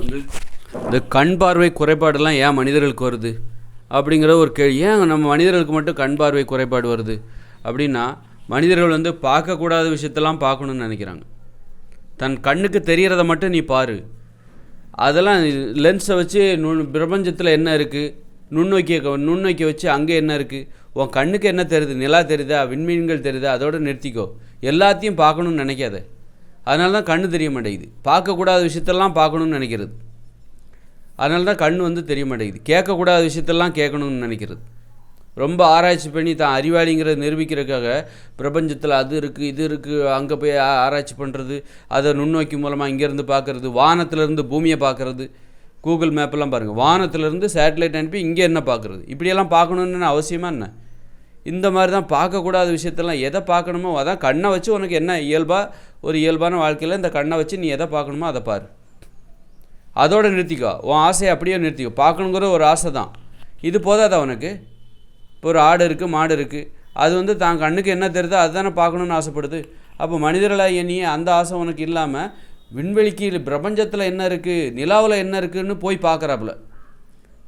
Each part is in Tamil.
வந்து இந்த கண் பார்வை குறைபாடெல்லாம் ஏன் மனிதர்களுக்கு வருது? அப்படிங்கிற ஒரு கேள்வி. ஏன் நம்ம மனிதர்களுக்கு மட்டும் கண் பார்வை குறைபாடு வருது? அப்படின்னா மனிதர்கள் வந்து பார்க்கக்கூடாத விஷயத்தெல்லாம் பார்க்கணுன்னு நினைக்கிறாங்க. தன் கண்ணுக்கு தெரிகிறத மட்டும் நீ பாரு. அதெல்லாம் லென்ஸை வச்சு நுண் பிரபஞ்சத்தில் என்ன இருக்குது நுண்ணோக்கிய நுண்ணோக்கிய வச்சு அங்கே என்ன இருக்குது உன் கண்ணுக்கு என்ன தெரியுது? நிலா தெரியுதா? விண்மீன்கள் தெரியுதா? அதோட நிறுத்திக்கோ. எல்லாத்தையும் பார்க்கணுன்னு நினைக்காத. அதனால தான் கண்ணு தெரிய மாட்டேங்குது. பார்க்கக்கூடாத விஷயத்தெல்லாம் பார்க்கணுன்னு நினைக்கிறது. அதனால தான் கண் வந்து தெரிய மாட்டேங்குது. கேட்கக்கூடாத விஷயத்தெல்லாம் கேட்கணும்னு நினைக்கிறது. ரொம்ப ஆராய்ச்சி பண்ணி தான் அறிவாளிங்கிறத நிரூபிக்கிறதுக்காக பிரபஞ்சத்தில் அது இருக்குது இது இருக்குது அங்கே போய் ஆராய்ச்சி பண்ணுறது அதை நுண்ணோக்கி மூலமாக இங்கேருந்து பார்க்குறது வானத்திலேருந்து பூமியை பார்க்குறது கூகுள் மேப்பெல்லாம் பாருங்கள் வானத்திலேருந்து சேட்டலைட் அனுப்பி இங்கே என்ன பார்க்குறது? இப்படியெல்லாம் பார்க்கணுன்னு அவசியமாக என்ன? இந்த மாதிரி தான் பார்க்கக்கூடாத விஷயத்தெல்லாம் எதை பார்க்கணுமோ அதான் கண்ணை வச்சு உனக்கு என்ன இயல்பாக ஒரு இயல்பான வாழ்க்கையில் இந்த கண்ணை வச்சு நீ எதை பார்க்கணுமோ அதை பாரு. அதோட நிறுத்திக்கோ. உன் ஆசையை அப்படியே நிறுத்திக்கோ. பார்க்கணுங்கிற ஒரு ஆசை தான். இது போதாதா உனக்கு? இப்போ ஒரு ஆடு இருக்குது மாடு இருக்குது அது வந்து தான் கண்ணுக்கு என்ன தெரியுதோ அதுதானே பார்க்கணுன்னு ஆசைப்படுது. அப்போ மனிதர்களாக நீ அந்த ஆசை உனக்கு இல்லாமல் விண்வெளிக்கு பிரபஞ்சத்தில் என்ன இருக்குது நிலாவில் என்ன இருக்குதுன்னு போய் பார்க்குறாப்புல.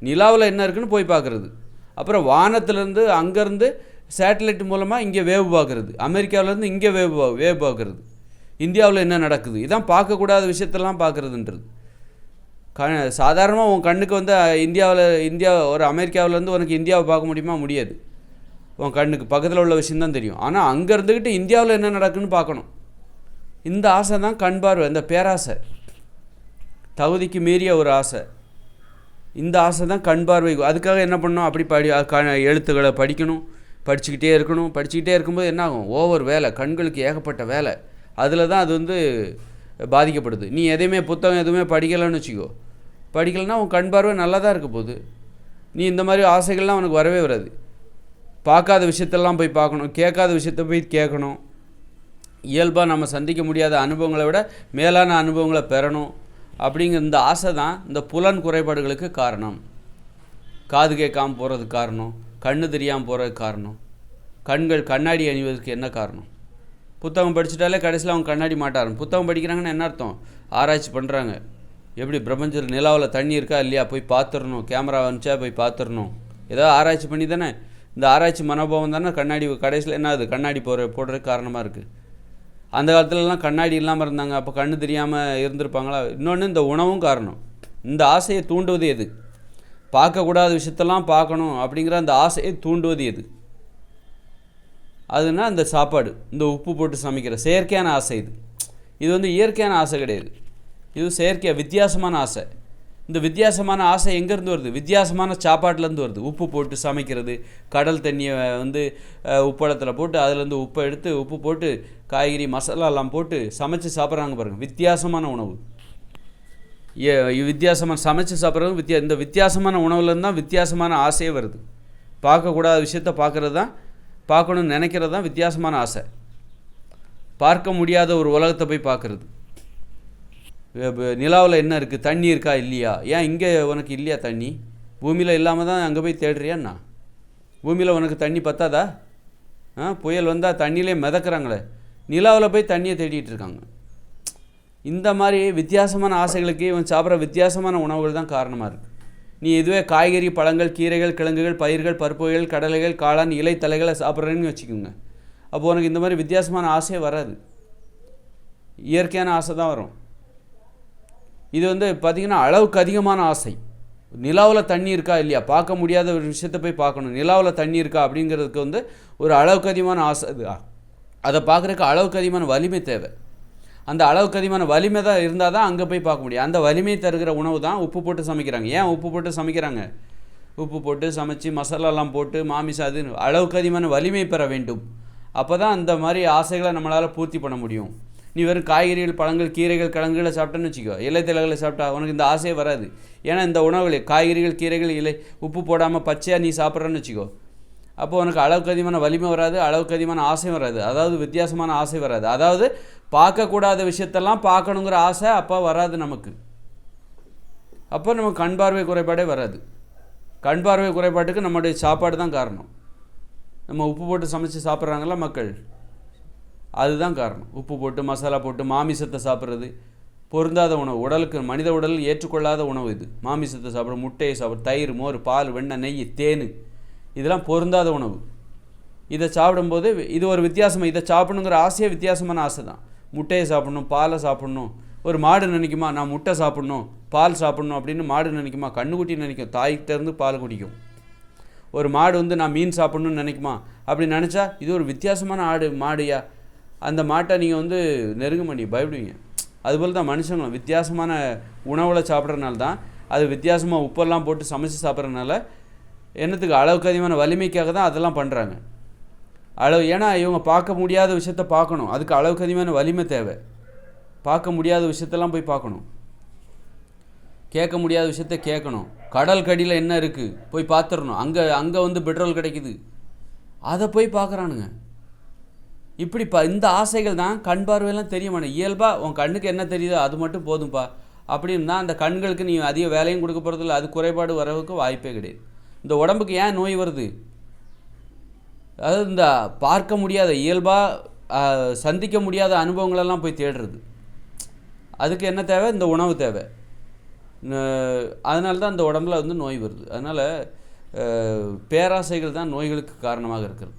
நிலாவில் என்ன இருக்குன்னு போய் பார்க்குறது. அப்புறம் வானத்திலேருந்து அங்கேருந்து சேட்டலைட் மூலமாக இங்கே வேவ் பார்க்குறது. அமெரிக்காவிலேருந்து இங்கே வேவ் வேவ் பார்க்குறது. இந்தியாவில் என்ன நடக்குது? இதான் பார்க்கக்கூடாத விஷயத்தெல்லாம் பார்க்குறதுன்றது. க சாதாரணமாக உன் கண்ணுக்கு வந்து இந்தியாவில் இந்தியா ஒரு அமெரிக்காவிலேருந்து உனக்கு இந்தியாவை பார்க்க முடியுமா? முடியாது. உன் கண்ணுக்கு பக்கத்தில் உள்ள விஷயம்தான் தெரியும். ஆனால் அங்கே இருந்துக்கிட்டு இந்தியாவில் என்ன நடக்குன்னு பார்க்கணும். இந்த ஆசை தான் கண் பார்வை இந்த பேராசை. தகுதிக்கு மீறிய ஒரு ஆசை. இந்த ஆசை தான் கண் பார்வை. அதுக்காக என்ன பண்ணணும்? அப்படி படி க- எழுத்துக்களை படிக்கணும். படிச்சுக்கிட்டே இருக்கணும். படிச்சுக்கிட்டே இருக்கும்போது என்ன ஆகும் ஓவர் வேலை. கண்களுக்கு ஏகப்பட்ட வேலை. அதில் தான் அது வந்து பாதிக்கப்படுது. நீ எதையுமே புத்தகம் எதுவுமே படிக்கலைன்னு வச்சுக்கோ. படிக்கலைன்னா உன் கண் பார்வை நல்லா தான் இருக்க போகுது. நீ இந்த மாதிரி ஆசைகள்லாம் உனக்கு வரவே வராது. பார்க்காத விஷயத்தெல்லாம் போய் பார்க்கணும். கேட்காத விஷயத்த போய் கேட்கணும். இயல்பாக நம்ம சந்திக்க முடியாத அனுபவங்களை விட மேலான அனுபவங்களை பெறணும். அப்படிங்கிற இந்த ஆசை தான் இந்த புலன் குறைபாடுகளுக்கு காரணம். காது கேட்காம போகிறதுக்கு காரணம் கண்ணு தெரியாமல் போகிறதுக்கு காரணம் கண்கள் கண்ணாடி அணிவதற்கு என்ன காரணம்? புத்தகம் படிச்சுட்டாலே கடைசியில் அவங்க கண்ணாடி மாட்டாரு புத்தகம் படிக்கிறாங்கன்னு என்ன அர்த்தம்? ஆராய்ச்சி பண்ணுறாங்க எப்படி பிரபஞ்சத்தில் நிலாவில் தண்ணி இருக்கா இல்லையா? போய் பார்த்துடணும் கேமரா வந்துச்சா? போய் பார்த்துடணும் ஏதாவது ஆராய்ச்சி பண்ணி தானே இந்த ஆராய்ச்சி மனோபாவம் தானே? கண்ணாடி கடைசியில் என்ன ஆகுது? கண்ணாடி போகிற போடுறதுக்கு காரணமாக இருக்குது அந்த காலத்துலலாம் கண்ணாடி இல்லாமல் இருந்தாங்க. அப்போ கண்ணு தெரியாமல் இருந்திருப்பாங்களா? இன்னொன்று இந்த உணவும் காரணம். இந்த ஆசையை தூண்டுவது எது? பார்க்கக்கூடாத விஷயத்தெல்லாம் பார்க்கணும் அப்படிங்கிற அந்த ஆசையை தூண்டுவது எது? அதுனா இந்த சாப்பாடு. இந்த உப்பு போட்டு சமைக்கிற செயற்கையான ஆசை இது. இது வந்து இயற்கையான ஆசை கிடையாது. இது செயற்கையாக வித்தியாசமான ஆசை. இந்த வித்தியாசமான ஆசை எங்கேருந்து வருது? வித்தியாசமான சாப்பாட்டிலேருந்து வருது. உப்பு போட்டு சமைக்கிறது கடல் தண்ணியை வந்து உப்படத்தில் உப்பளத்தில் போட்டு அதுலேருந்து உப்பை எடுத்து உப்பு போட்டு காய்கறி மசாலாலாம் போட்டு சமைச்சு சாப்பிட்றாங்க பாருங்கள் வித்தியாசமான உணவு. ஏ- வித்தியாசமான சமைச்சு சாப்பிட்றது வித்தியா இந்த வித்தியாசமான உணவுலேருந்து தான் வித்தியாசமான ஆசையே வருது. பார்க்கக்கூடாத விஷயத்த பார்க்குறது தான் பார்க்கணும்னு நினைக்கிறது தான் வித்தியாசமான ஆசை. பார்க்க முடியாத ஒரு உலகத்தை போய் பார்க்குறது. நிலாவில் என்ன இருக்குது தண்ணி இருக்கா இல்லையா? ஏன் இங்கே உனக்கு இல்லையா தண்ணி? பூமியில் இல்லாமல் தான் அங்கே போய் தேடுறியாண்ணா? பூமியில் உனக்கு தண்ணி பத்தாதா? ஆ புயல் வந்தால் தண்ணியிலே மிதக்குறாங்களே. நிலாவில் போய் தண்ணியை தேடிட்டு இருக்காங்க. இந்த மாதிரி வித்தியாசமான ஆசைகளுக்கு இவன் சாப்பிட்ற வித்தியாசமான உணவுகள் தான் காரணமாக இருக்குது நீ இதுவே காய்கறி பழங்கள் கீரைகள் கிழங்குகள் பயிர்கள் பருப்புகள் கடலைகள் காளான் இலை தலைகளை சாப்பிட்றேன்னு வச்சுக்கோங்க. அப்போ உனக்கு இந்த மாதிரி வித்தியாசமான ஆசையே வராது. இயற்கையான ஆசை தான் வரும். இது வந்து பார்த்திங்கன்னா அளவுக்கு அதிகமான ஆசை. நிலாவில் தண்ணி இருக்கா இல்லையா? பார்க்க முடியாத ஒரு விஷயத்தை போய் பார்க்கணும். நிலாவில் தண்ணி இருக்கா அப்படிங்கிறதுக்கு வந்து ஒரு அளவுக்கு அதிகமான ஆசை அதை. பார்க்குறதுக்கு அளவுக்கு அதிகமான வலிமை தேவை. அந்த அளவுக்கு அதிகமான வலிமை தான் இருந்தால் தான் அங்கே போய் பார்க்க முடியும். அந்த வலிமை தருகிற உணவு தான் உப்பு போட்டு சமைக்கிறாங்க. ஏன் உப்பு போட்டு சமைக்கிறாங்க? உப்பு போட்டு சமைச்சு மசாலாலாம் போட்டு மாமிசம் அது அளவுக்கு அதிகமான வலிமை பெற வேண்டும். அப்போ தான் அந்த மாதிரி ஆசைகளை நம்மளால் பூர்த்தி பண்ண முடியும். நீ வெறும் காய்கறிகள் பழங்கள் கீரைகள் கிழங்குகளை சாப்பிட்டேன்னு வச்சுக்கோ. இலை சாப்பிட்டா உனக்கு இந்த ஆசையே வராது. ஏன்னா இந்த உணவுகளை காய்கறிகள் கீரைகள் இலை உப்பு போடாமல் பச்சையாக நீ சாப்பிட்றேன்னு வச்சுக்கோ. அப்போ உனக்கு அளவுக்கு அதிகமான வலிமை வராது அளவுக்கு அதிகமான ஆசையும் வராது. அதாவது வித்தியாசமான ஆசை வராது. அதாவது பார்க்கக்கூடாத விஷயத்தெல்லாம் பார்க்கணுங்கிற ஆசை அப்போ வராது நமக்கு. அப்போ நமக்கு கண் பார்வை குறைபாடே வராது. கண் பார்வை குறைபாட்டுக்கு நம்முடைய சாப்பாடு தான் காரணம். நம்ம உப்பு போட்டு சமைச்சு சாப்பிட்றாங்களா மக்கள். அதுதான் காரணம். உப்பு போட்டு மசாலா போட்டு மாமிசத்தை சாப்பிட்றது. பொருந்தாத உணவு உடலுக்கு மனித உடல் ஏற்றுக்கொள்ளாத உணவு இது. மாமிசத்தை சாப்பிட முட்டையை சாப்பிட தயிர் மோர் பால் வெண்ணெய் நெய் தேன். இதெல்லாம் பொருந்தாத உணவு. இதை சாப்பிடும்போது இது ஒரு வித்தியாசமாக இதை சாப்பிடணுங்கிற ஆசையே வித்தியாசமான ஆசை தான். முட்டையை சாப்பிட்ணும் பாலை சாப்பிட்ணும். ஒரு மாடு நினைக்குமா நான் முட்டை சாப்பிட்ணும் பால் சாப்பிட்ணும் அப்படின்னு மாடு நினைக்குமா கண்ணுக்குட்டி நினைக்கும். தாய்கிட்டேருந்து பால் குடிக்கும். ஒரு மாடு வந்து நான் மீன் சாப்பிட்ணுன்னு நினைக்குமா? அப்படி நினச்சா இது ஒரு வித்தியாசமான ஆடு மாடுயா? அந்த மாட்டை நீங்கள் வந்து நெருங்க மாட்டி பயப்படுவீங்க. அதுபோல் தான் மனுஷங்களும் வித்தியாசமான உணவில் சாப்பிட்றதுனால தான் அது வித்தியாசமாக உப்பெல்லாம் போட்டு சமைச்சு சாப்பிட்றதுனால என்னத்துக்கு அளவுக்கு அதிகமான வலிமைக்காக தான் அதெல்லாம் பண்ணுறாங்க அளவு ஏன்னா இவங்க பார்க்க முடியாத விஷயத்த பார்க்கணும். அதுக்கு அளவுக்கு அதிகமான வலிமை தேவை. பார்க்க முடியாத விஷயத்தெல்லாம் போய் பார்க்கணும். கேட்க முடியாத விஷயத்த கேட்கணும். கடல் கடியில் என்ன இருக்குது போய் பார்த்துடணும். அங்கே அங்கே வந்து பெட்ரோல் கிடைக்குது. அதை போய் பார்க்குறானுங்க. இப்படி இந்த ஆசைகள் தான் கண் பார்வையெல்லாம் தெரிய மாட்டேன் இயல்பாக உன் கண்ணுக்கு என்ன தெரியுதோ அது மட்டும் போதும்ப்பா அப்படின்னா அந்த கண்களுக்கு நீ அதிக வேலையும் கொடுக்க போகிறதில்ல அது குறைபாடு வரவுக்கு வாய்ப்பே கிடையாது. இந்த உடம்புக்கு ஏன் நோய் வருது? அதாவது இந்த பார்க்க முடியாத இயல்பாக சந்திக்க முடியாத அனுபவங்களெல்லாம் போய் தேடுறது. அதுக்கு என்ன தேவை? இந்த உணவு தேவை. அதனால தான் இந்த உடம்புல வந்து நோய் வருது. அதனால் பேராசைகள் தான் நோய்களுக்கு காரணமாக இருக்கிறது.